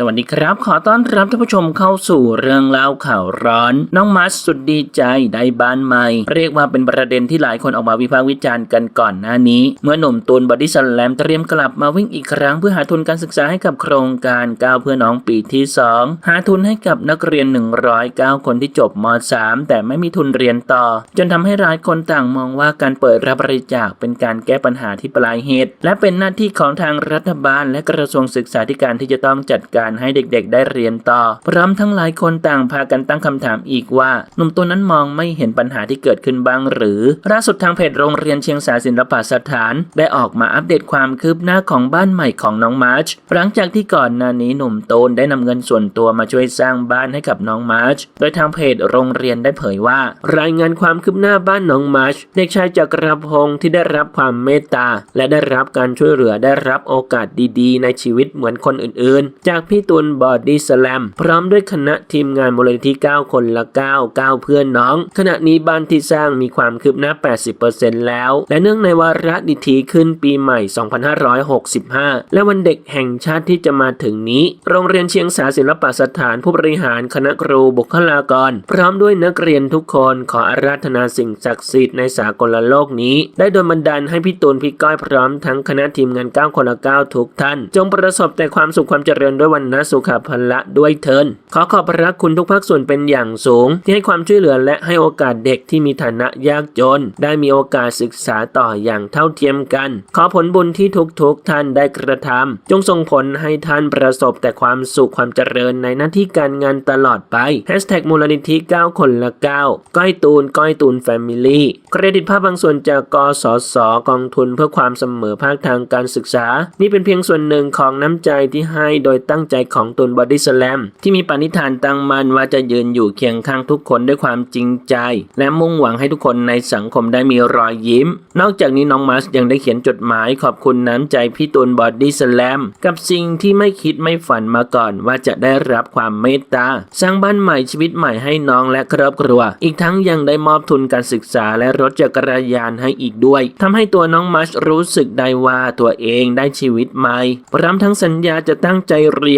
สวัสดีครับ ขอต้อนรับท่านผู้ชมเข้าสู่เรื่องเล่าข่าวร้อน น้องมัสสุดดีใจได้บ้านใหม่ เรียกว่าเป็นประเด็นที่หลายคนออกมาวิพากษ์วิจารณ์กันก่อนหน้านี้ เมื่อหนุ่มตูนบอดี้สแลมเตรียมกลับมาวิ่งอีกครั้งเพื่อหาทุนการศึกษาให้กับโครงการก้าวเพื่อน้องปีที่ 2 หาทุนให้กับนักเรียน 109 คนที่จบม .3 แต่ไม่มีทุนเรียนต่อ จนทำให้หลายคนต่างมองว่าการเปิดรับบริจาคเป็นการแก้ปัญหาที่ปลายเหตุ และเป็นหน้าที่ของทางรัฐบาล และกระทรวงศึกษาธิการที่จะต้องจัดการให้เด็กๆ ได้เรียนต่อ พร้อมทั้งหลายคนต่างพากันตั้งคำถามอีกว่า หนุ่มตัวนั้นมองไม่เห็นปัญหาที่เกิดขึ้นบ้างหรือ ล่าสุดทางเพจโรงเรียนเชียงสาศิลปสถาน ได้ออกมาอัปเดตความคืบหน้าของบ้านใหม่ของน้องมาร์ชหลังจากที่ก่อนหน้านี้หนุ่มโตนได้นำเงินส่วนตัวมาช่วยสร้างบ้านให้กับน้องมาร์ชโดยทางเพจโรงเรียนได้เผยว่า รายงานความคืบหน้าบ้านน้องมาร์ชเด็กชายจักรพงศ์ที่ได้รับความเมตตาและได้รับการช่วยเหลือได้รับโอกาสดีๆ ในชีวิตเหมือนคนอื่นๆ จากพี่ตูนบอดี้สแลมพร้อมด้วยคณะทีมงานมูลนิธิ9คนละ 9 9 เพื่อนน้อง ขณะนี้บ้านที่สร้างมีความคืบหน้า 80%แล้ว และเนื่องในวาระดิถีขึ้นปีใหม่ 2565 และวันเด็กแห่งชาติที่จะมาถึงนี้ โรงเรียนเชียงสาศิลปสถานผู้บริหารคณะครูบุคลากร พร้อมด้วยนักเรียนทุกคนขออาราธนาสิ่งศักดิ์สิทธิ์ในสากลโลกนี้ ได้โดนบันดาลให้พี่ตูนพี่ก้อยพร้อมทั้งคณะทีมงาน9คนละ 9 ทุกท่าน จงประสบแต่ความสุขความเจริญด้วยวันนะสุขภละด้วยเทินขอขอบพระคุณทุกภาคส่วนเป็นอย่างสูง ที่ให้ความช่วยเหลือและให้โอกาสเด็กที่มีฐานะยากจน ได้มีโอกาสศึกษาต่ออย่างเท่าเทียมกัน ขอผลบุญที่ทุกๆท่านได้กระทำจงส่งผลให้ท่านประสบแต่ความสุขความเจริญในหน้าที่การงานตลอดไปแฮชแท็กมูลนิธิ 9 คนละ 9 ก้อยตูน ก้อยตูนแฟมิลี่เครดิตภาพบางส่วนจากกสศกองทุนเพื่อความเสมอภาคทางการศึกษา นี่เป็นเพียงส่วนหนึ่งของน้ำใจที่ให้โดยตั้งใจของตูนบอดี้สแลมที่มีปณิธานตั้งมั่นว่าจะยืนอยู่เคียงข้างทุกคนด้วยความจริงใจ และมุ่งหวังให้ทุกคนในสังคมได้มีรอยยิ้ม นอกจากนี้น้องมัสยังได้เขียนจดหมายขอบคุณน้ำใจพี่ตูนบอดี้สแลมกับสิ่งที่ไม่คิดไม่ฝันมาก่อนว่าจะได้รับความเมตตาสร้างบ้านใหม่ชีวิตใหม่ให้น้องและครอบครัว อีกทั้งยังได้มอบทุนการศึกษาและรถจักรยานให้อีกด้วยทำให้ตัวน้องมัสรู้สึกได้ว่าตัวเองได้ชีวิตใหม่พร้อมทั้งสัญญาจะตั้งใจเรีย